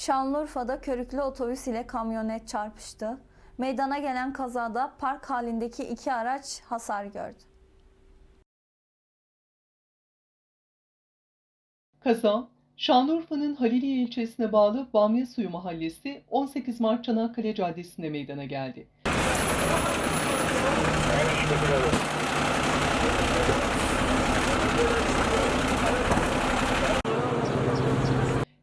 Şanlıurfa'da körüklü otobüs ile kamyonet çarpıştı. Meydana gelen kazada park halindeki iki araç hasar gördü. Kaza, Şanlıurfa'nın Haliliye ilçesine bağlı Bamya Suyu Mahallesi 18 Mart Çanakkale Caddesi'nde meydana geldi.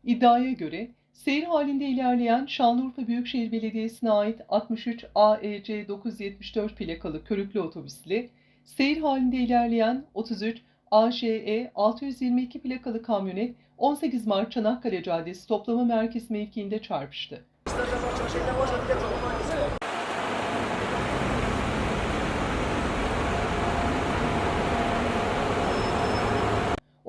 İddiaya göre seyir halinde ilerleyen Şanlıurfa Büyükşehir Belediyesi'ne ait 63 AEC 974 plakalı körüklü otobüs ile seyir halinde ilerleyen 33 AŞE 622 plakalı kamyonet 18 Mart Çanakkale Caddesi toplama merkez mevkiinde çarpıştı.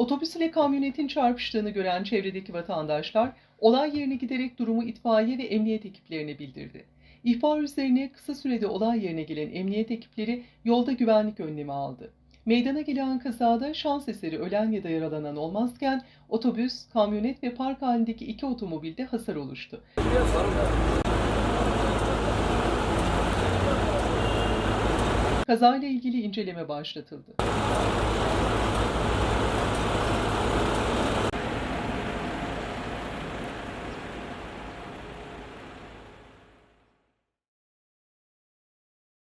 Otobüs ile kamyonetin çarpıştığını gören çevredeki vatandaşlar olay yerine giderek durumu itfaiye ve emniyet ekiplerine bildirdi. İhbar üzerine kısa sürede olay yerine gelen emniyet ekipleri yolda güvenlik önlemi aldı. Meydana gelen kazada şans eseri ölen ya da yaralanan olmazken otobüs, kamyonet ve park halindeki iki otomobilde hasar oluştu. Kazayla ilgili inceleme başlatıldı.